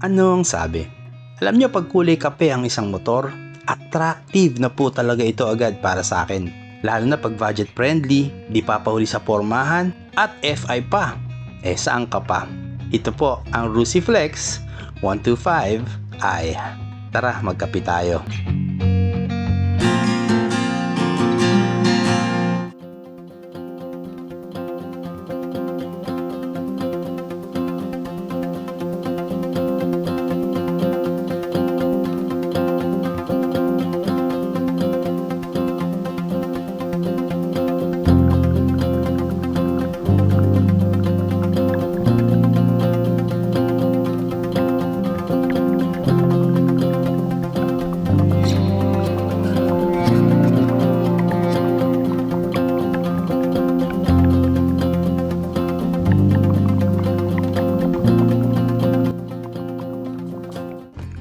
Ano ang sabi? Alam niyo pag kulay kape ang isang motor, attractive na po talaga ito agad para sa akin. Lalo na pag budget friendly, di papahuli sa pormahan, at FI pa. Eh saan ka pa? Ito po ang Rusiflex 125i. Tara, magkape tayo.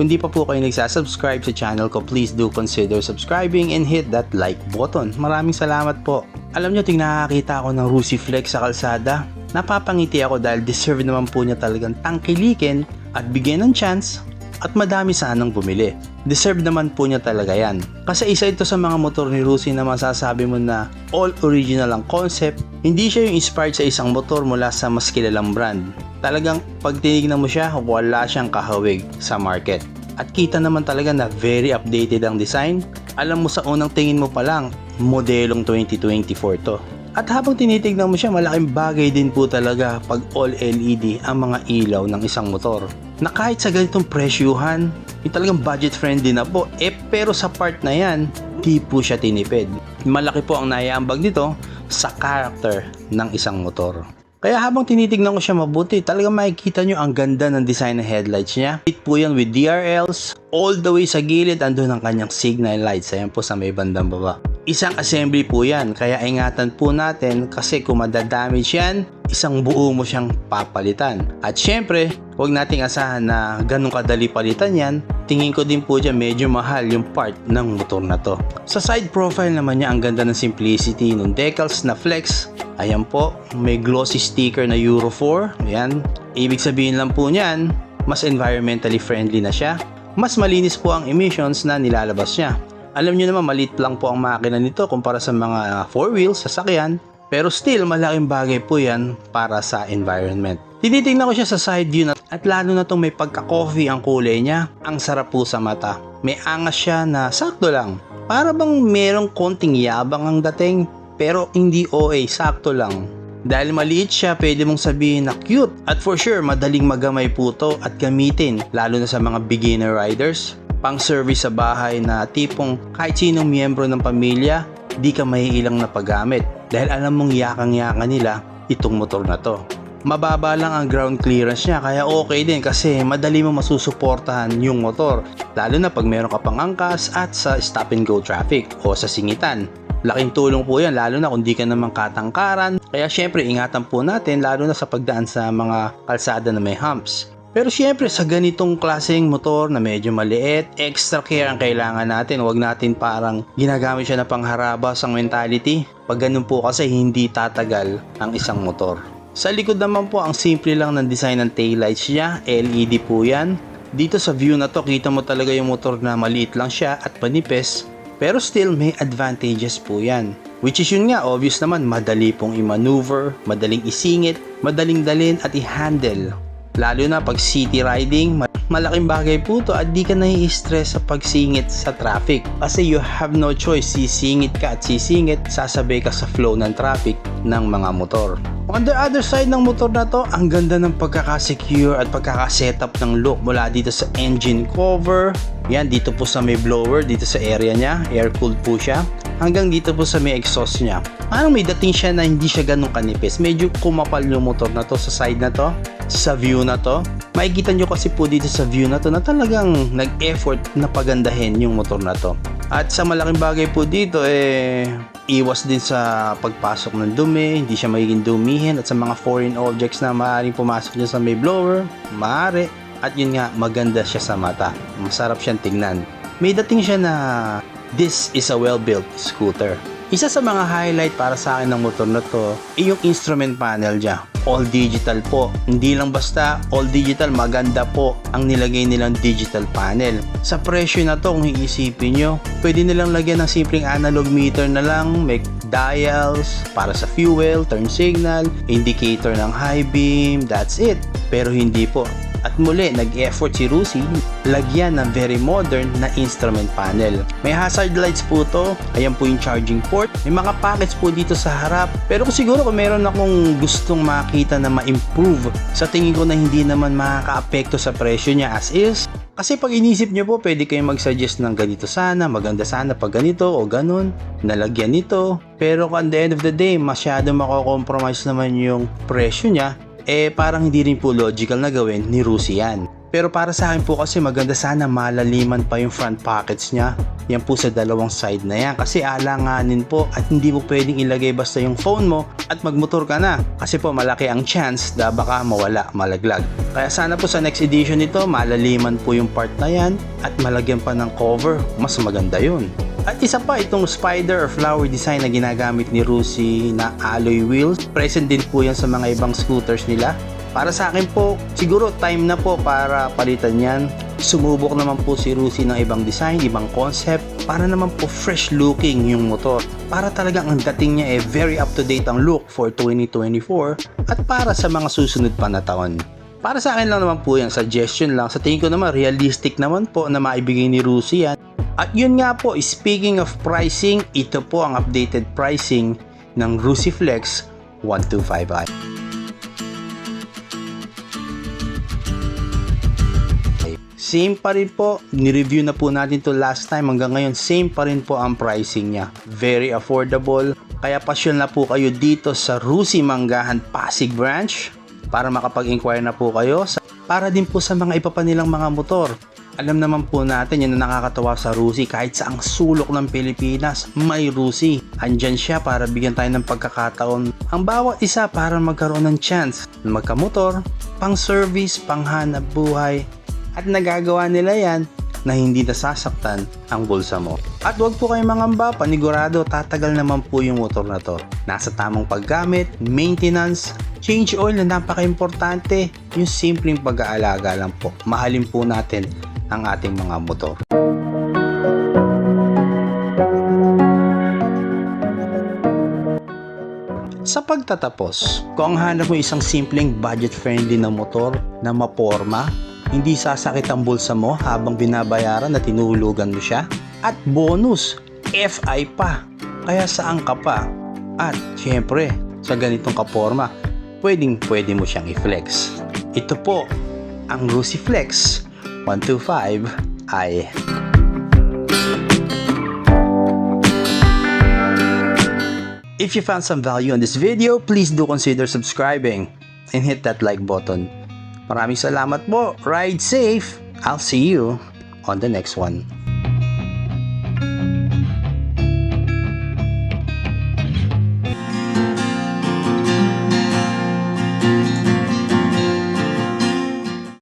Kung di pa po kayo nagsasubscribe sa channel ko, please do consider subscribing and hit that like button. Maraming salamat po. Alam nyo, ting nakakita ako ng Rusiflex sa kalsada. Napapangiti ako dahil deserve naman po niya talagang tangkilikin at bigyan ng chance at madami sanang bumili. Deserve naman po niya talaga yan. Kasi isa ito sa mga motor ni Rusi na masasabi mo na all original ang concept. Hindi siya yung inspired sa isang motor mula sa mas kilalang brand. Talagang pag tinignan mo siya, wala siyang kahawig sa market. At kita naman talaga na very updated ang design. Alam mo sa unang tingin mo pa lang, modelong 2024 to. At habang tinitignan mo siya, malaking bagay din po talaga pag all LED ang mga ilaw ng isang motor. Na kahit sa ganitong presyuhan, yung talagang budget friendly na po, eh pero sa part na yan, di po siya tinipid. Malaki po ang naiambag nito sa character ng isang motor. Kaya habang tinitignan ko siya mabuti, talagang makikita nyo ang ganda ng design ng headlights niya. Fit po yan with DRLs, all the way sa gilid andun ang kanyang signal lights. Ayan po sa may bandang baba. Isang assembly po yan, kaya ingatan po natin kasi kung madadamage yan, isang buo mo siyang papalitan. At syempre, huwag nating asahan na ganun kadali palitan yan. Tingin ko din po dyan medyo mahal yung part ng motor na to. Sa side profile naman niya, ang ganda ng simplicity ng decals na flex. Ayan po, may glossy sticker na Euro 4. Ayan, ibig sabihin lang po niyan, mas environmentally friendly na siya. Mas malinis po ang emissions na nilalabas niya. Alam niyo naman maliit lang po ang makina nito kumpara sa mga 4 wheels sasakyan, pero still malaking bagay po yan para sa environment. Tinitingnan ko siya sa side view na at lalo na itong may pagka-coffee ang kulay niya, ang sarap po sa mata. May angas siya na sakto lang. Para bang merong konting yabang ang dating, pero hindi OA, sakto lang. Dahil maliit siya, pwede mong sabihin na cute. At for sure, madaling magamay po to at gamitin, lalo na sa mga beginner riders. Pang service sa bahay na tipong kahit sinong miyembro ng pamilya, di ka maiilang na paggamit. Dahil alam mong yakang-yaka nila itong motor na to. Mababa lang ang ground clearance niya kaya okay din kasi madali mo masusuportahan yung motor lalo na pag meron ka pang angkas at sa stop and go traffic o sa singitan. Laking tulong po yan lalo na kung di ka naman katangkaran. Kaya syempre ingatan po natin lalo na sa pagdaan sa mga kalsada na may humps. Pero syempre sa ganitong klaseng motor na medyo maliit, extra care ang kailangan natin. Huwag natin parang ginagamit siya na pangharabas ang mentality. Pag ganun po kasi hindi tatagal ang isang motor. Sa likod naman po ang simple lang ng design ng taillights niya, LED po yan. Dito sa view na to kita mo talaga yung motor na maliit lang siya at panipis pero still may advantages po yan. Which is yun nga, obvious naman, madali pong i-maneuver, madaling isingit, madaling dalhin at i-handle. Lalo na pag city riding, malaking bagay po to at di ka nai-stress sa pagsingit sa traffic. Kasi you have no choice, sisingit ka at sisingit, sasabay ka sa flow ng traffic ng mga motor. On the other side ng motor na to, ang ganda ng pagkakasecure at pagkakasetup ng look mula dito sa engine cover. Yan, dito po sa may blower, dito sa area niya, air cooled po siya. Hanggang dito po sa may exhaust niya. Parang may dating siya na hindi siya ganun kanipis. Medyo kumapal yung motor na to sa side na to, sa view na to. Makikita nyo kasi po dito sa view na to na talagang nag-effort na pagandahin yung motor na to. At sa malaking bagay po dito, eh, iwas din sa pagpasok ng dumi, hindi siya magiging dumihin at sa mga foreign objects na maaaring pumasok dyan sa may blower, maaari. At yun nga, maganda siya sa mata. Masarap siyang tingnan. May dating siya na this is a well-built scooter. Isa sa mga highlight para sa akin ng motor na to ay yung instrument panel niya. All digital po. Hindi lang basta all digital, maganda po ang nilagay nilang digital panel. Sa presyo na to, kung iisipin nyo, pwede nilang lagyan ng simpleng analog meter na lang, may dials para sa fuel, turn signal, indicator ng high beam, that's it. Pero hindi po. At muli, nag-effort si Rusi lagyan ng very modern na instrument panel. May hazard lights po to, ayan po yung charging port. May mga packets po dito sa harap. Pero kung siguro kung meron akong gustong makita na ma-improve, sa tingin ko na hindi naman makaka-apekto sa presyo niya as is, kasi pag inisip nyo po, pwede kayong mag-suggest ng ganito sana, maganda sana pag ganito o ganun, nalagyan nito. Pero at the end of the day, masyado mako-compromise naman yung presyo niya, eh parang hindi rin po logical na gawin ni Rusi. Pero para sa akin po kasi maganda sana malaliman pa yung front pockets niya. Yan po sa dalawang side na yan kasi alanganin po at hindi mo pwedeng ilagay basta yung phone mo at magmotor ka na. Kasi po malaki ang chance na baka mawala, malaglag. Kaya sana po sa next edition nito malaliman po yung part na yan at malagyan pa ng cover. Mas maganda yun. At isa pa itong spider or flower design na ginagamit ni Rusi na alloy wheels. Present din po yan sa mga ibang scooters nila. Para sa akin po, siguro time na po para palitan yan. Sumubok naman po si Rusi ng ibang design, ibang concept, para naman po fresh looking yung motor. Para talagang ang dating niya eh very up to date ang look for 2024 at para sa mga susunod pa na taon. Para sa akin lang naman po yan, suggestion lang. Sa tingin ko naman, realistic naman po na maibigay ni Rusi yan. At yun nga po, speaking of pricing, ito po ang updated pricing ng Rusiflex 125i. Same pa rin po, ni-review na po natin to last time hanggang ngayon, same pa rin po ang pricing niya. Very affordable, kaya pasyon na po kayo dito sa Rusi Manggahan Pasig Branch para makapag-inquire na po kayo sa, para din po sa mga iba mga motor. Alam naman po natin yan na nakakatawa sa Rusi kahit sa ang sulok ng Pilipinas may Rusi. Andyan siya para bigyan tayo ng pagkakataon ang bawat isa para magkaroon ng chance na magkamotor, pang service, pang hanap buhay at nagagawa nila yan na hindi nasasaktan ang bulsa mo. At huwag po kayong mangamba, panigurado tatagal naman po yung motor na to. Nasa tamang paggamit, maintenance, change oil na napaka-importante, yung simpleng pag-aalaga lang po. Mahalin po natin ang ating mga motor. Sa pagtatapos, kung hanap mo isang simpleng budget-friendly na motor na maporma, hindi sasakit ang bulsa mo habang binabayaran na tinuhulugan mo siya, at bonus, FI pa, kaya saan ka pa? At syempre, sa ganitong kaporma, pwedeng pwede mo siyang i-flex. Ito po, ang Rusiflex 125i. If you found some value on this video, please do consider subscribing and hit that like button. Maraming salamat po. Ride safe. I'll see you on the next one.